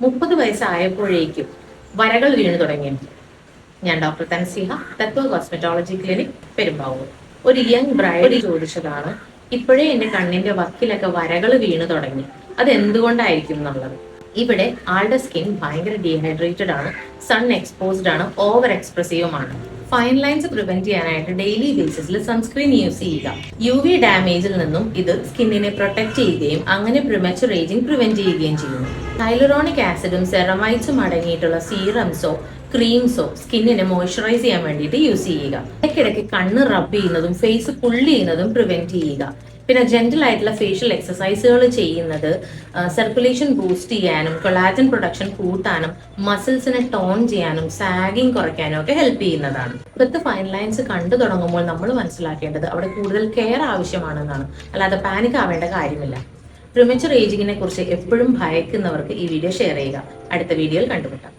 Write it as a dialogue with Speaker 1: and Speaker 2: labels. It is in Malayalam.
Speaker 1: മുപ്പത് വയസ്സായപ്പോഴേക്കും വരകൾ വീണു തുടങ്ങി. ഞാൻ doctor Tansiha Tatva cosmetology clinic Perumbavoor. ഒരു യങ് ബ്രൈഡ് ചോദിച്ചതാണ് ഇപ്പോഴേ എന്റെ കണ്ണിന്റെ വക്കിലൊക്കെ വരകൾ വീണു തുടങ്ങി. അത് എന്തുകൊണ്ടായിരിക്കും എന്നുള്ളത്? ഇവിടെ ആളുടെ സ്കിൻ ഭയങ്കര ഡീഹൈഡ്രേറ്റഡ് ആണ് സൺ എക്സ്പോസ്ഡ് ആണ് ഓവർ എക്സ്പ്രസീവുമാണ് ഫൈൻ ലൈൻസ് പ്രിവെന്റ് ചെയ്യാനായിട്ട് ഡെയിലി ബേസിസിൽ സൺസ്ക്രീൻ യൂസ് ചെയ്യുക. യു വി ഡാമേജിൽ നിന്നും ഇത് സ്കിന്നിനെ പ്രൊട്ടക്ട് ചെയ്യുകയും അങ്ങനെ പ്രിമച്ചുർ റേജിംഗ് പ്രിവെന്റ് ചെയ്യുകയും ചെയ്യുന്നു. ഹൈലറോണിക് ആസിഡും സെറമൈറ്റ്സും അടങ്ങിയിട്ടുള്ള സീറംസോ ക്രീംസോ സ്കിന്നിനെ മോയ്സ്ചറൈസ് ചെയ്യാൻ വേണ്ടിയിട്ട് യൂസ് ചെയ്യുക. ഇടയ്ക്കിടയ്ക്ക് കണ്ണ് റബ്ബ് ചെയ്യുന്നതും ഫേസ് പുള്ളി ചെയ്യുന്നതും പ്രിവെന്റ് ചെയ്യുക. പിന്നെ ജെന്റൽ ആയിട്ടുള്ള ഫേഷ്യൽ എക്സസൈസുകൾ ചെയ്യുന്നത് സർക്കുലേഷൻ ബൂസ്റ്റ് ചെയ്യാനും കൊളാജൻ പ്രൊഡക്ഷൻ കൂട്ടാനും മസിൽസിനെ ടോൺ ചെയ്യാനും സാഗിങ് കുറയ്ക്കാനും ഒക്കെ ഹെൽപ്പ് ചെയ്യുന്നതാണ്. ഇപ്പോഴത്തെ ഫൈൻ ലൈൻസ് കണ്ടു തുടങ്ങുമ്പോൾ നമ്മൾ മനസ്സിലാക്കേണ്ടത് അവിടെ കൂടുതൽ കെയർ ആവശ്യമാണെന്നാണ്. അല്ലാതെ പാനിക് ആവേണ്ട കാര്യമില്ല. പ്രിമച്ചുർ ഏജിങ്ങിനെ കുറിച്ച് എപ്പോഴും ഭയക്കുന്നവർക്ക് ഈ വീഡിയോ ഷെയർ ചെയ്യുക. അടുത്ത വീഡിയോയിൽ കണ്ടുമുട്ടാം.